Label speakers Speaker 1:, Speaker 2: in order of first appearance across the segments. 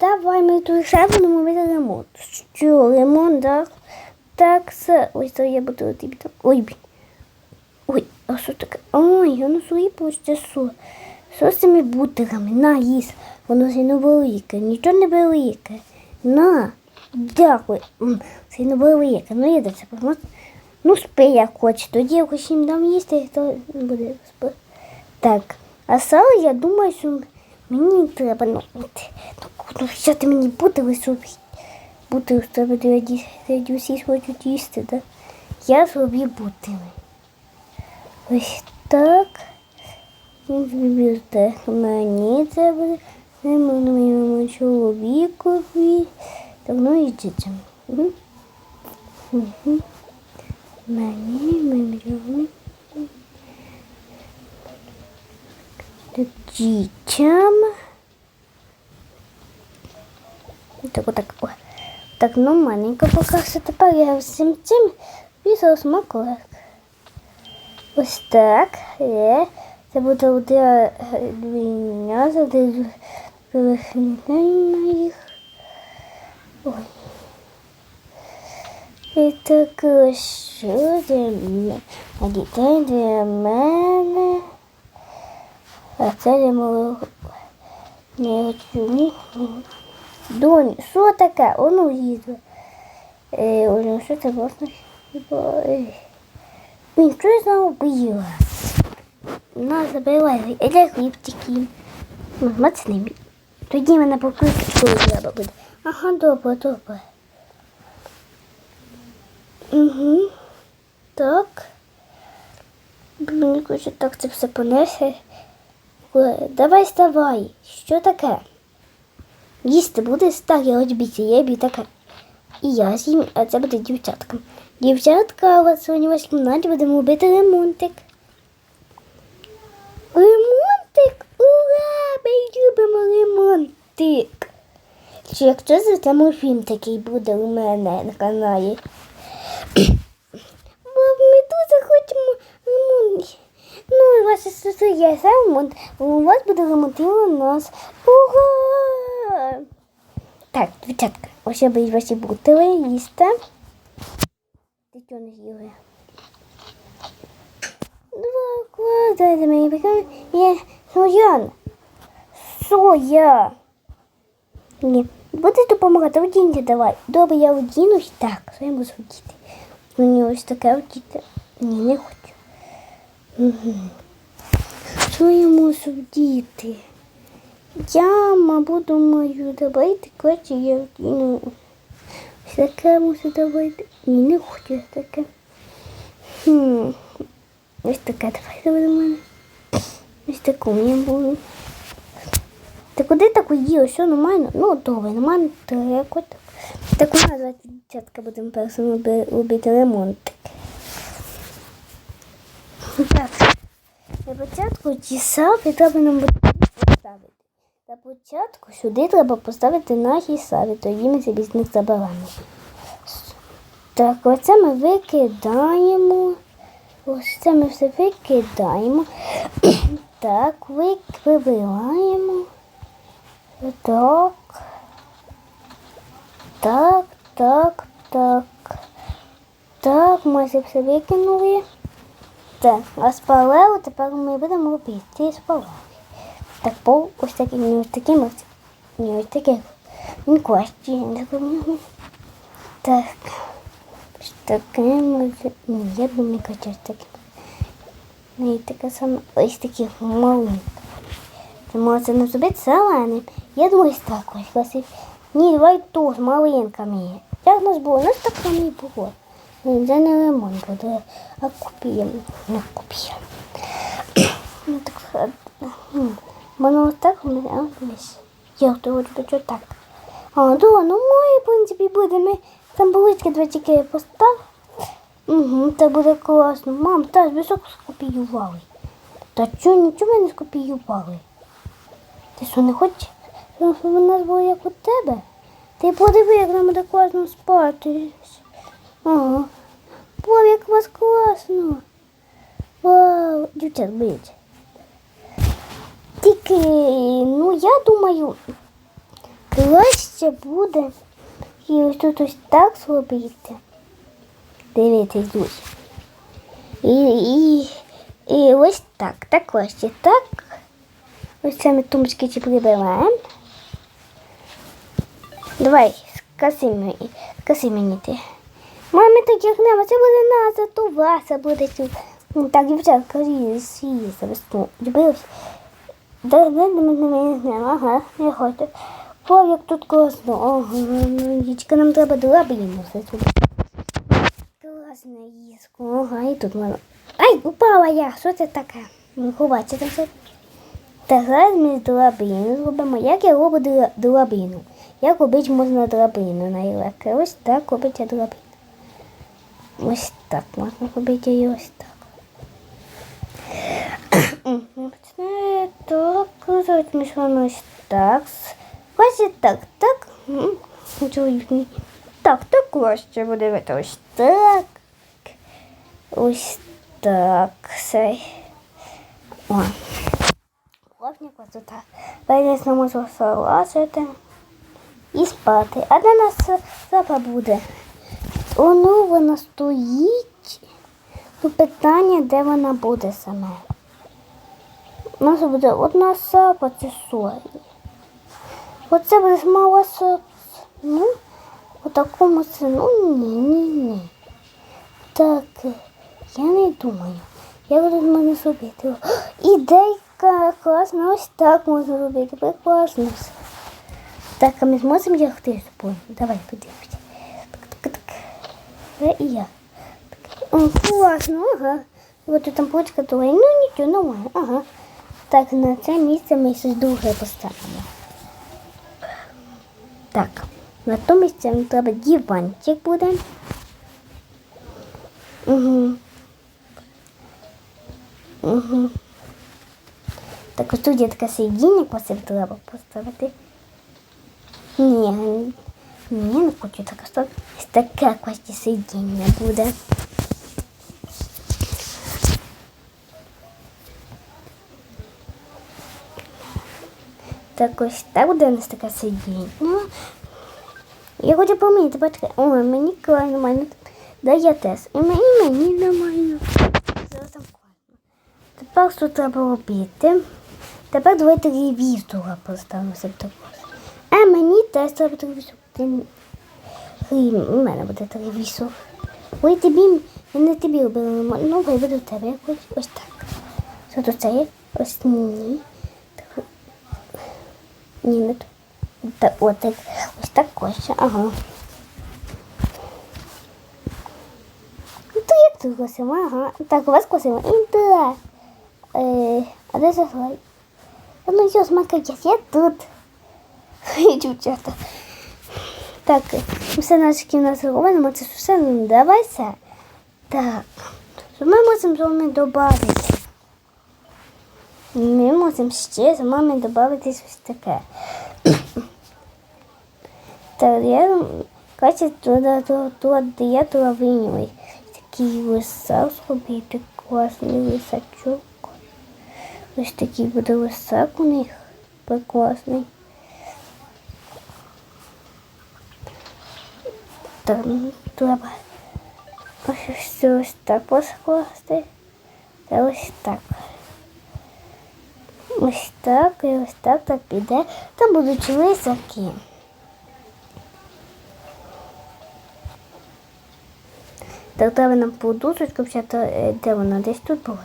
Speaker 1: Вставай, ми тут ще будемо робити ремонт. Що, ремонт, так? Так, все. Ось то я буду тобі так. Ой, блін. Ой, а що таке? Ой, воно свої почте що? Що з цими бутерами? На, їс. Воно сильно велике, нічого не велике. На, дякую. Сильно велике. Ну, я це просто. Ну, спи як хочеш. Тоді я їм дам їсти, то буде спи. Так, а сало, я думаю, що мені треба, ну, от, ну, ну взяти мені бутили собі. Бутили з тебе тоді всі хочуть їсти, так? Я собі бутили. Ось так. Бібліотек. Мені буде. Моєму чоловікові. Так, ну і дітям. Мгм. Мені, моєму чоловікові. Дітям. Так, отак. Так, ну маленько що тепер я всім цим після смаколик. Ось так. Є. Це буде це буде перехідна їх. Ой. І так, що для? А дітей для мене. А це для мого не хочу. Доню, що таке? Ону їду. Е, Оля, що це власне? Хіба, е, Блін, що я зробила? На, забивай, іде хлібчики. Ну. Тоді мене по книжечку треба буде. Ага, добре, добре. Угу. Так. Блін, хоче так це все понесе. Е, Давай вставай. Що таке? Їсти будеш? Так, я обіцяю, я бі таке. І я з'їм, а це буде дівчатка. Дівчатка, вас сьогодні в кімнаті будемо робити ремонтик. Ремонтик? Ура! Ми любимо ремонтик. Чи якщо це там фільм такий буде у мене на каналі? Бо ми дуже хочемо ремонт. Ну, і ваша сестра є ремонт. У вас буде ремонт і у нас. Ура! Так, дівчатка, ось я боюсь ваші бутили їсти. Ти чого не з'їли? Два квадрати мені пекали. Є Соян. Соя. Ні. Будеш допомагати, одіньте давай. Добре, я одінусь. Так, що я можу одіти? Мені ось таке одіти. Ні, не хочу. Що я можу вдіти? Я, мабуть, думаю, давайте краще я. Ось таке можу давайте. Ні, не хочу таке. Хм. Ось таке давайте буде в мене. Ось таку мені буду. Ти куди таку її? Все нормально? Ну, добре, нормально, то якось так. Так у нас дівчатка будемо персону робити ремонтик. Так. Для початку ті саби треба нам поставити. Для початку сюди треба поставити наші саби, тоді ми собі з них. Так, оце ми викидаємо. Ось це ми все викидаємо. Так, вибираємо. Так. Так, так, так. Так, ми це все викинули. Так, а спалево тепер ми будемо робити спалево. Так, пол ось такий, не ось таким, не ось таким. Він краще, не таким. Так. Ось таким, ні, я б не хочу ось таким. Ні, таке саме, ось таких маленьких. Ти можеш не зробити зеленим. Я думаю, ось так ось. Ні, давай ту з малинками. Як у нас було? У нас так само і було. Не ремонт буде, а купуємо. Не купуємо. Ну так, воно так у мене, дивись. Я то хочу що так. А, да, ну моє, в принципі, буде. Ми там булички два тільки постав. Угу, це буде класно. Мам, та висок скопіювали. Та чого нічого не скопіювали? Ти що не хочеш? Щоб у нас було як у тебе? Ти подиви, як нам буде класно спати. Ага. Бо як у вас класно. Вау, дівчат. Тільки, ну я думаю, краще буде. І ось тут ось так зробити. Дивіться, друзі. І, і, і ось так, також і так. Ось це ми тумбочки ці прибираємо. Давай, скаси мені, скаси мені ти. Мамі так як нема, це буде нас, то Вася буде тут. Ну, Так, дівчатка, її завесту. Дивилась. Да, да, да, да, да, ага, не хочу. О, як тут класно. Ага, ну, дічка, нам треба драбину все тут. Класно їску. Ага, і тут можна. Ай, упала я. Що це таке? Ну, там все. Так, зараз ми драбину зробимо. Як я роблю дра- драбину? Як робити можна драбину найлегке? Ось так робиться драбина. Ось так можна робити і ось так. Мгм. Це так, зараз ми з вами ось так. Ось так, так. Так, так краще буде видно. ось так. Ось так. О. Хлопня красота. Зараз ми можемо залазити і спати. А де нас запа буде? Воно вона стоїть. Ну, питання, де вона буде саме. У нас буде одна сапа, це сорі. Оце буде мала сапа. Ну, у такому ну ні, ні, ні. Так, я не думаю. Як тут можна зробити? Ідейка класна, ось так можна робити. Прекрасно. Так, а ми зможемо лягти з тобою? Давай подивимося. Так, так, так. І я. Так. О, класно, ага. Тут там почка твоя. Ну нічого, нормально, ага. Так, на це місце ми щось друге поставимо. Так, на то місце нам треба диванчик буде. Угу. Угу. Так ось тут є таке сидіння, посип треба поставити. Ні, ні, не хочу таке ставити. Ось таке кості сидіння буде. Так ось так буде у нас таке сидіння. Я хочу поміняти, бачите, ой, мені нормально. Да я теж. І мені, і мені нормально. Зараз там класно. Тепер що треба робити? Тепер давай телевізора поставимо також. А мені теж треба телевізор. У мене буде телевізор. Ой, тобі, я не тобі робила, ну хай буде у тебе якось ось так. Що тут це є? Ось ні. Ні, не от. Ось так ось. Ага. Ну, то як тут косимо? Ага. Так, у вас косимо. І да. Е, а де заглай? Ну, йо, смакайте, я тут. Дівчата. Так, все наші кімнати робимо, це все не давайся. Так, ми можемо з вами додати? Ми можемо ще з вами додати щось таке. Так, я Катя туди, винюй. Такий лисак зробити, класний лисачок. Ось такий буде лисак у них. Прекрасний. Так, ну, треба ось, ось так поскласти. Та ось так. Ось так і ось так так піде. Там будуть лисаки. Так треба нам подушечку взяти, е, де вона десь тут була.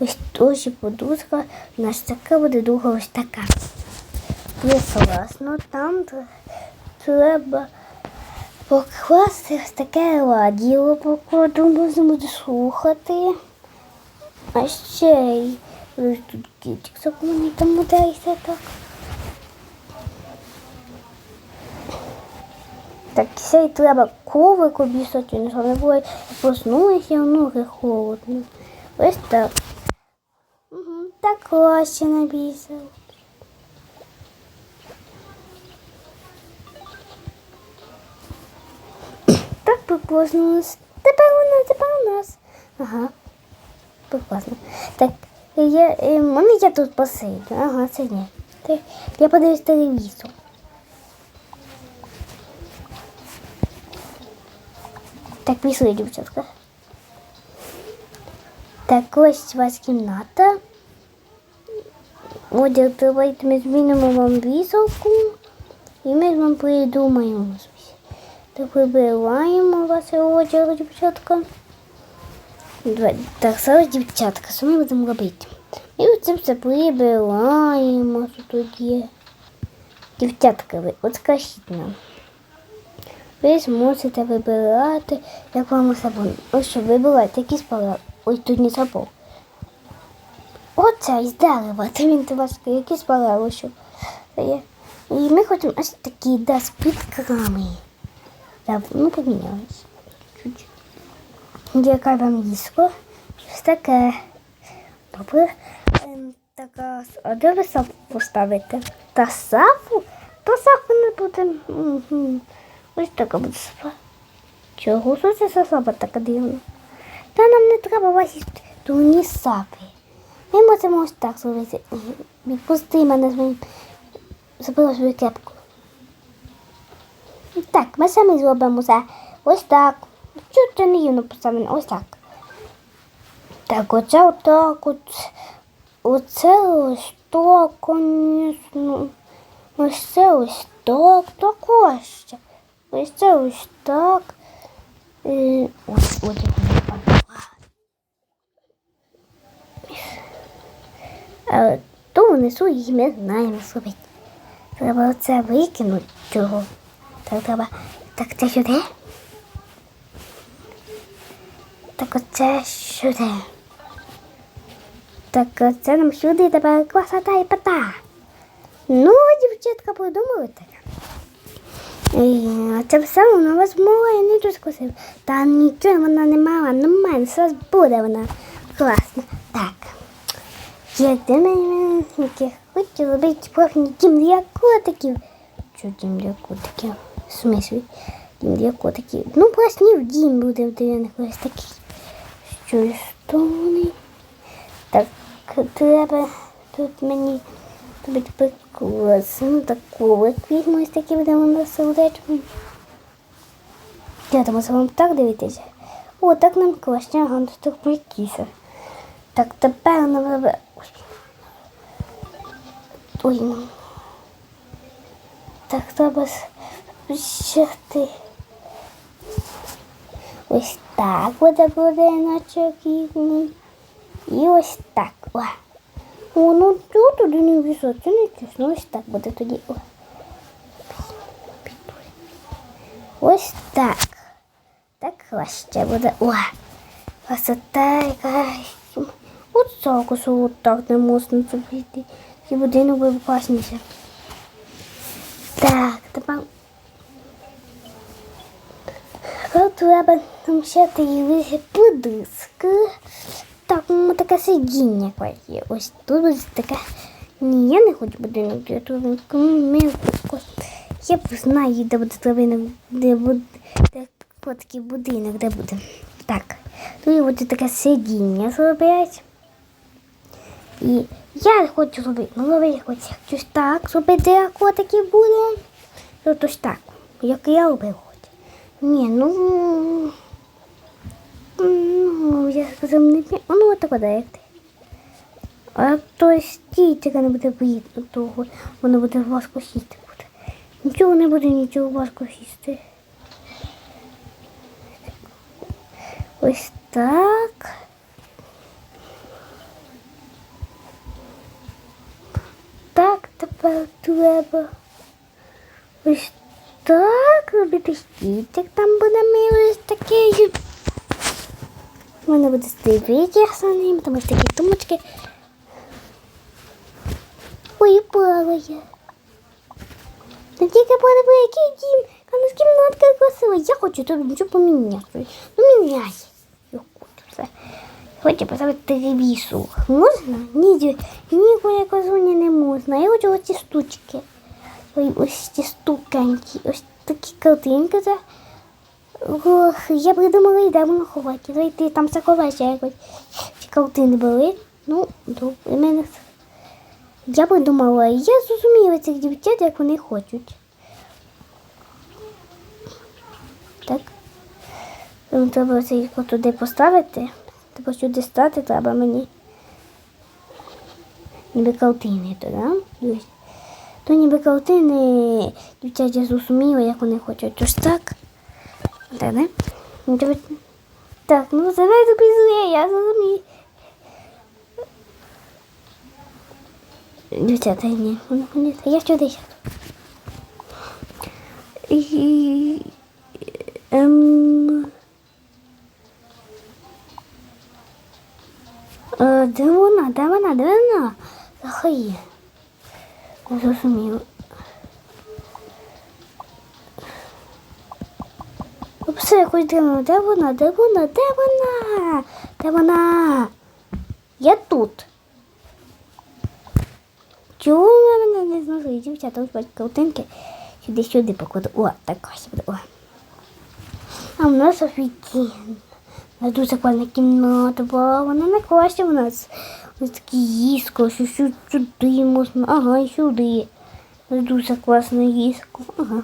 Speaker 1: Ось теж подушка. У нас така буде друга ось така. Є класно, там треба покласти ось таке радіо, покладу, можна буде слухати. А ще й тут кітик законний там мудається так. Так, ще й треба ковик обісати, не було проснулися, ноги холодно. Ось так. Угу, так краще набісав. Так нас. Тепер нас, тепер у нас. Ага. Прекрасно. Так, я, е, мене я тут посидю. Ага, це ні. Я подивлюсь телевізор. Так, пішли, дівчатка. Так, ось у вас кімната. Отже, давайте ми змінимо вам візовку і ми вам придумаємо. Так вибираємо вас одяг, дівчатка. Давай, Так, зараз дівчатка, що ми будемо робити? І оце все прибираємо, тут. Дівчатка, ви от скажіть нам. Ви змусите вибирати, як вам сабон. Ось що вибирайте, який спала. Ой, тут не сабон. Оце із дерева, це він важкий, який спала, ось що. І ми хочемо ось такі, да, з підкрами. Да, ну, помінялись. Яка вам їско? Щось таке. Добре. Ем, така, а де ви сафу поставите? Та сафу? То сафу не буде. Мгм. Ось така буде сафа. Чого це сафа така дивна? Та нам не треба ваші дурні сапи. Ми можемо ось так зробити. Відпусти мене з моїм. Забила свою кепку. Так, ми самі зробимо це. Ось так. Це не рівно? Ось так. Так, оце отак от. Оце ось так, звісно. Ось це ось так, так ось. Ось це ось так. Е, ось, ось падала. А то внизу її ми знаємо зробити. Треба оце викинути цього. Так треба. Так це сюди. Так оце сюди. Так оце нам сюди тепер красота і пата. Ну, дівчатка, подумали так. Е, Це все вона вас мала і не дуже. Та нічого вона не мала, нормально, все буде вона класна. Так. Як ти мене яких хочу робити профільний дім для котиків. Що дім для котиків? В смислі? Дім для котиків. Ну, власне, дім буде в дерев'яних ось такий. Що сторони. Так, треба тут мені робити прекрасно. Таку от візьму ось такі будемо на сердечком. Я думаю, вам так дивитися. О, так нам краще, ага, тут прикіса. Так, тепер нам треба... Ой, ну. Так, треба щати. Ось так буде будиночок їхній. І ось так. О. О, ну тут туди не вісо, це. Ось так буде тоді. О. Ось так. Так краще буде. О. Красота якась. От цокусу от так не можна зробити. І будинок буде класніше. Так, треба ще її подиски. Так, ну таке сидіння є. Ось тут ось таке. Ні, я не хочу будинок, я тут. Я б знаю, де буде травинок, де буде такий будинок, де буде. Так, тут буде таке сидіння зробити. І я хочу зробити, ну я хочу щось так зробити, як котики буде. Ось так, як я робив. Ні, ну. Ну, я сказав, не ну от так. А то стійте, не буде видно того, воно буде важко сісти. Нічого не буде, нічого важко сісти. Ось так. Так тепер треба. Ось так робити стійчик там буде мило ось такий. У мене буде стивити за ним, там ось такі тумочки. Ой, плаває. Ну тільки подиви, який дім, а нас кімнатка красива. Я хочу тут нічого поміняти. Ну міняй. Хочу. Поставити телевізор. Можна? Ні, ні, казуні не можна. Я хочу оці штучки. Ось ці стуканьки. Ось такі картинки. Це. Я придумала ідею воно ховати. Зайти там заховайся якось. Ці картини були. Ну, добре, мене. Я придумала, я зрозуміла цих дівчат, як вони хочуть. Так. Треба цей туди поставити. Треба сюди стати, треба мені. Ніби да? Дивись. То ніби картини дівчата зрозуміли, як вони хочуть. Ось так. Так, да? Ну, Так, ну давай записує, я зрозумію. Дівчата, ні, вони, я сюди сяду. І, ем, е, де вона, де вона, де вона? Захає. Зрозуміло. Ну, Все якось дивно, де вона, де вона, де вона? Де вона? Я тут. Чому вона мене не зносить? Дівчата, ось бачите, картинки. Сюди, сюди покладу. О, так ось буде. О. А в нас офігенно. Дуже класна кімната була. Вона не класна у нас. Ось такі їско, що сюди можна. Ага, і сюди. Нас дуже класне їско. Ага.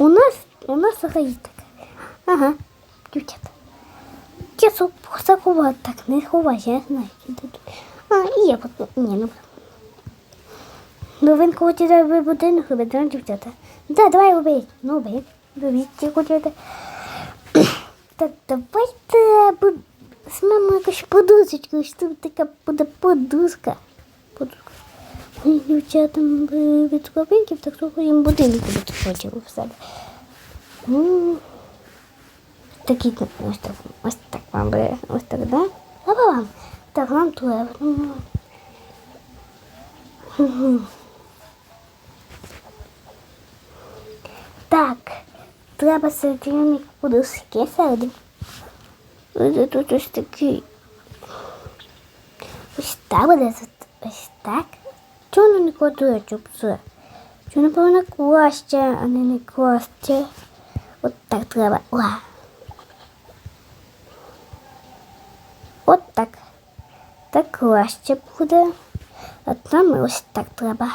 Speaker 1: У нас, у нас така є така. Ага, дівчата. Я заховати так не ховаюся, я знаю. А, і я потім. Ні, ну. Він хоче ви будинок робити, ну, дівчата. Да, давай робіть. Ну, робіть. Робіть, ці хочете. Так, давайте бу- візьмемо якусь подушечку, що тут така буде подушка. Подушка. Ой, Дівчатам від хлопинків, так що їм будинок буде хотіло в себе. Ну, такі, ось так, ось так вам буде, ось так, да? А вам? Так, нам треба. Ну, Так, треба середини подушки серед. Ось тут ось такий. Ось так буде. Ось так. Чого воно не кладує, це? Чого не повинна а не не класти? От так треба. О. От так. Так краще буде. А там ось так треба.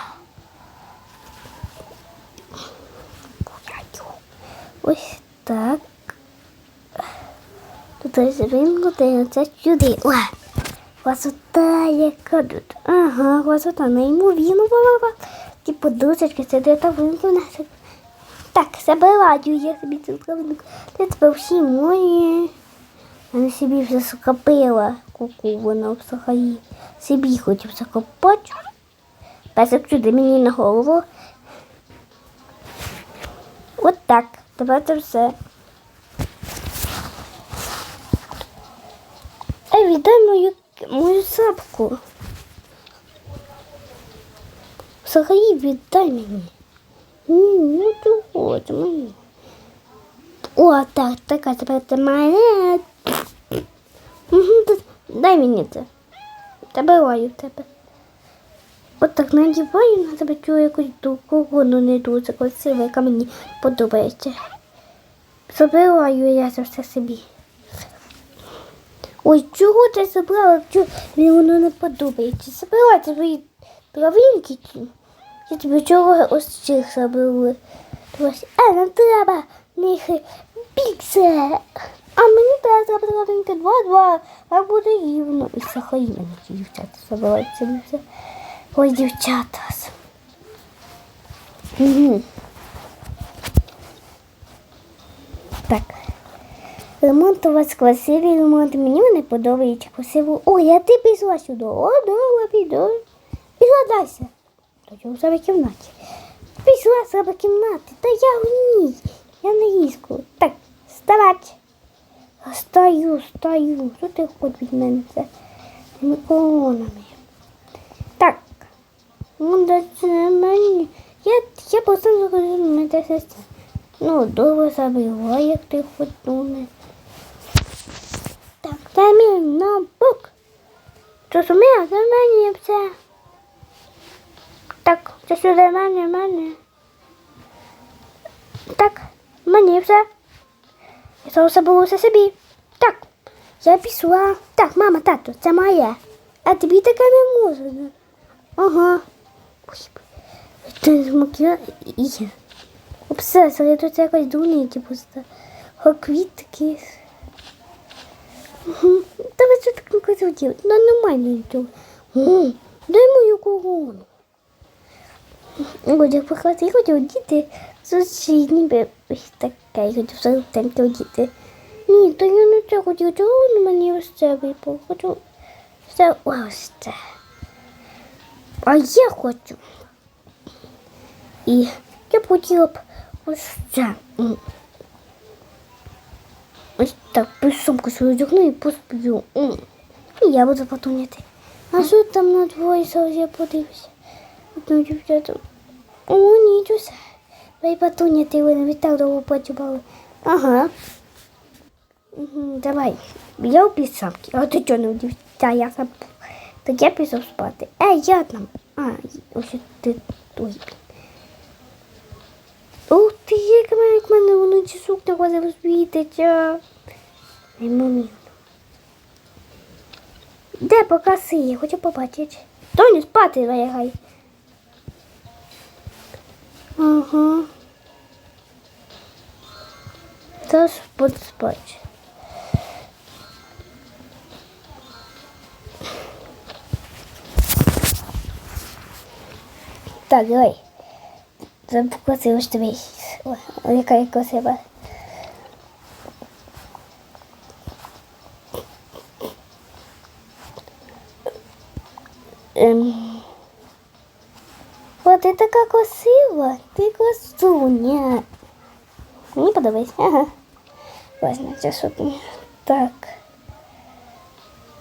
Speaker 1: Ось так. Тут він це сюди. О! Красота, яка тут. Ага, красота, неймовірно була. Ті подушечки, це де та вимкнена. Так, забираю я собі цю кавинку. Це тепер всі мої. Вона собі вже скопила куку, вона взагалі собі хотів закопати. Песик сюди мені на голову. От так. Тепер все. Віддай мою, мою сапку. Взагалі віддай мені. Ні, ну чого це мені. О, так, така тепер це мене. Дай мені це. Забираю тебе. От так надіваю на тебе цю якусь дуку, воно не дуже красиве, яка мені подобається. Забираю я це все собі. Ой, чого ти забрала? Чого мені воно не подобається? Забирай свої травинки. Я тобі чого ось цих. Ось, а, не треба них більше. А мені треба травинки два-два, а буде рівно. І сахарі мене дівчата забирають собі все. Ой, дівчата. Так. Ремонт у вас красивий ремонт. Мені вони подобається красиво. Ой, а ти пішла сюди. О, добре, піду. Пішла далі. То я у себе кімнаті. Пішла себе в кімнаті. Та я в ній. Я на їску. Так, вставати. Стою, стою. Що ти хочеш від мене? Це мікронами. Так. Ну, да це мені. Я, я просто на те сестра. Ну, довго забила, як ти хоч думаєш. Це мій ноутбук. Зрозуміло, це все. Так, це сюди мене, мене. Так, мені все. Я зараз забула все собі. Так, я пішла. Так, мама, тато, це моє. А тобі таке не можна. Ага. Ти змокла і. Обсесили, тут якось дурники просто. Квітки. Та ви що так не хотіли? Ну немає нічого. М, Дай мою корону. Годя поклади, хотів діти сусідні би ось таке, я хотів салатеньки одіти. Ні, то я не це хотів, чого на мені ось це випав? Хочу все ось це. А я хочу. І я б хотіла б ось це. Так, писомку свою одягну і посплю. І я буду потоняти. А що там на двоє я подивлюся? Одну дівчату. О, ні, Джуся. Дай потоняти, вони від так довго працювали. Ага. Давай. Я у пісамки. А ти чого не удився? Та я забув. Так я пішов спати. Ей, я там. А, ось ти. Ой. Ух ти, як мене, як мене вночі сукня возив світиться. Неймовірно. Де покаси? Я хочу побачити. Тоню, спати лягай. Ага. Тож буду спати. Так, давай. Запросив що тобі. Ой, яка я красива. Ем. О, ти така красива, ти красуня. Мені подобається. Ага. Важно, це сукня. Так.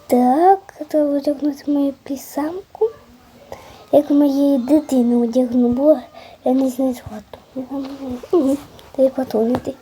Speaker 1: Так, треба одягнути мою пісамку. Як моєї дитини одягну, бо я не знаю згоду. Треба потонути.